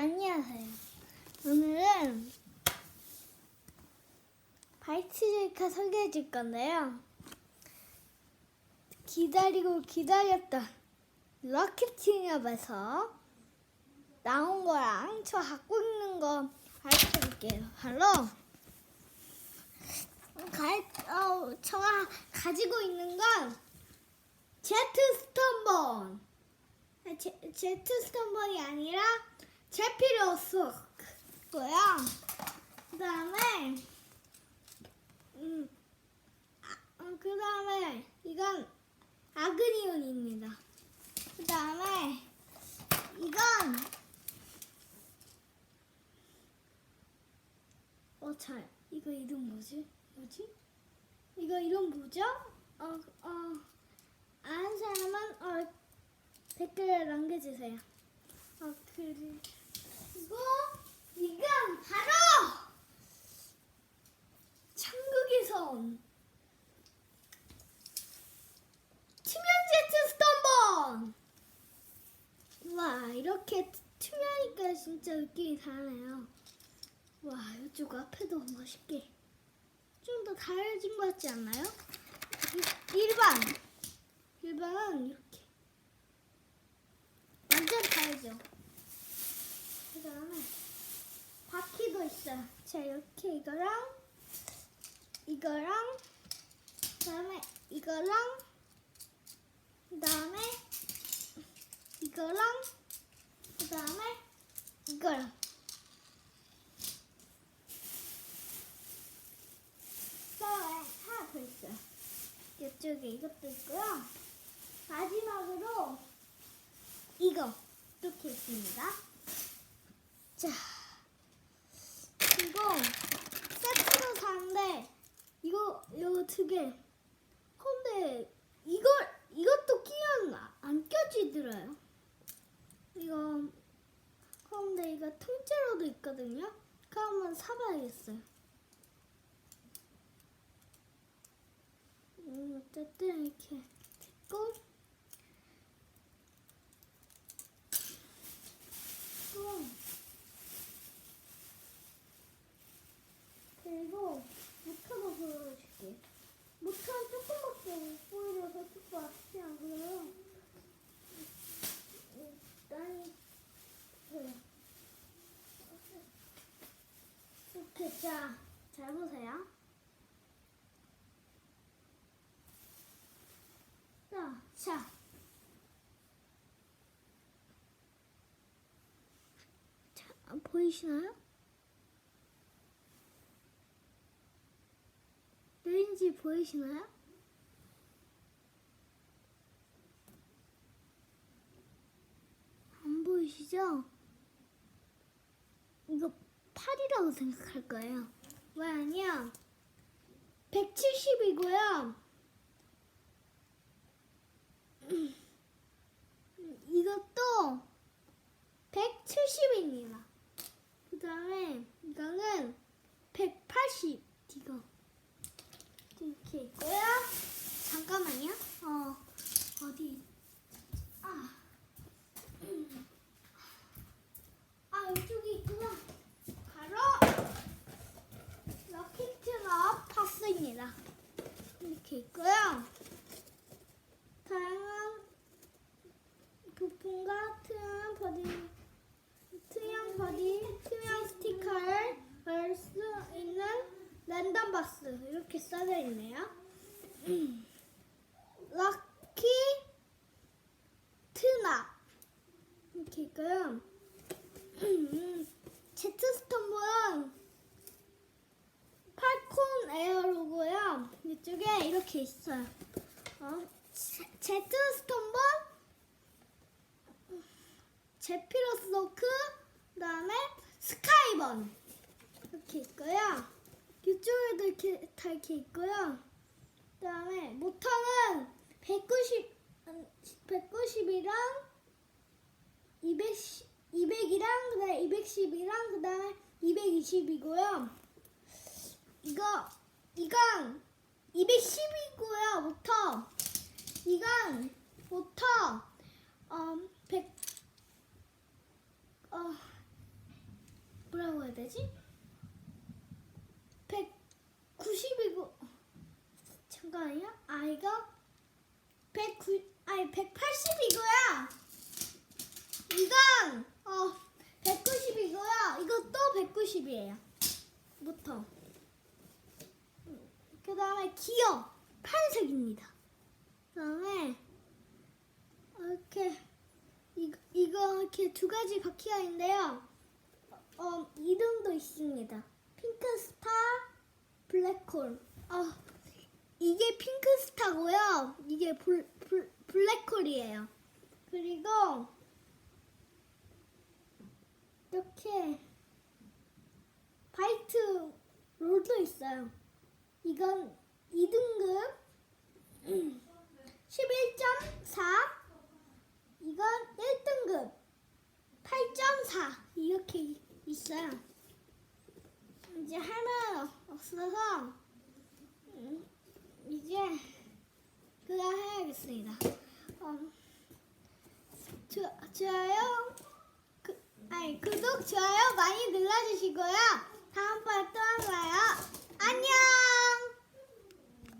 안녕하세요. 오늘은 바이트제이카 소개해 줄 건데요. 기다리고 기다렸던 럭키팅업에서 나온 거랑 저 갖고 있는 거 가르쳐 줄게요. 바로 가, 어, 저가 가지고 있는 건 제트 스톤본. 아, 제, 제트 스톤본이 아니라 제피로스 고요. 그 다음에 음, 아, 음, 그다음에 이건 아그니온입니다. 그 다음에 이건 어, 잘 이거 이름 뭐지? 뭐지? 이거 이름 뭐죠? 어, 어, 아는 사람은 어, 댓글 남겨주세요. 어, 그리고 이건 바로 천국에서 온 투명 제트 스톤본! 와, 이렇게 투명하니까 진짜 느낌이 다르네요. 와, 이쪽 앞에도 멋있게. 좀더 달라진 것 같지 않나요? 일- 일반! 일반은 이렇게. 완전 다르죠? 그 다음에 바퀴도 있어요. 자, 이렇게 이거랑 이거랑 그 다음에 이거랑 그 다음에 이거랑 그 다음에 이거랑 또 하나 더 있어요. 이쪽에 이것도 있고요. 마지막으로 이거 이렇게 있습니다. 자, 세트로 사는데 이거 이거 두 개. 근데 이걸 이것도 끼면 아- 안 껴지더라요. 이거 그런데 이거 통째로도 있거든요. 그거 한번 사봐야겠어요. 음, 어쨌든 이렇게 됐고 또 그리고 모터도 보여줄게. 모터는 조금밖에 못 보여줘서 조금 아프지 않고요. 일단 그래. 이렇게 자, 잘 보세요. 자, 자. 자, 보이시나요? 왠지 보이시나요? 안 보이시죠? 이거 팔이라고 생각할 거예요. 왜 아니야? 170이고요. 이것도 170입니다. 그 다음에 이거는 180 이거 이렇게 있고요. 잠깐만요. 어 어디? 아, 음. 아 이쪽에 있구나. 바로 럭키트너 파스입니다. 이렇게 있고요. 다양한 부품과 투명 버디, 투명 버디, 투명 스티커를 걸 수 있는 박스 이렇게 써져 있네요. 음. 럭키 트나 이렇게 있고요. 음, 제트스톤은 팔콘 에어로고요. 이쪽에 이렇게 있어요. 어, 제- 제트스톤본 제피로스노크 그 다음에 스카이번 이렇게 있고요. 이쪽에도 이렇게 다 이렇게 있고요. 그다음에 모터는 190 190이랑 200 200이랑 그다음에 210이랑 그다음에 220이고요. 이거 이건 210이고요. 모터 이건 모터 어, 100 어, 뭐라고 해야 되지? 190이고 잠깐만요. 아 이거 109 아니 180이고요. 이건 어 190이고요. 이것도 190이에요. 부터. 그 다음에 기어 파란색입니다. 그 다음에 이렇게 이, 이거 이렇게 두 가지 바퀴가 있는데요. 어, 이름도 있습니다. 핑크 스타, 블랙홀. 어, 이게 핑크스타고요. 이게 블, 블, 블랙홀이에요. 그리고 이렇게 바이트 롤도 있어요. 이건 2등급 11.4 이건 1등급 8.4 이렇게 있어요. 이제 할 말 없어서 음, 이제 그거 해야겠습니다. 어, 저, 좋아요, 그, 아니 구독, 좋아요 많이 눌러주시고요. 다음 번또 만나요. 안녕.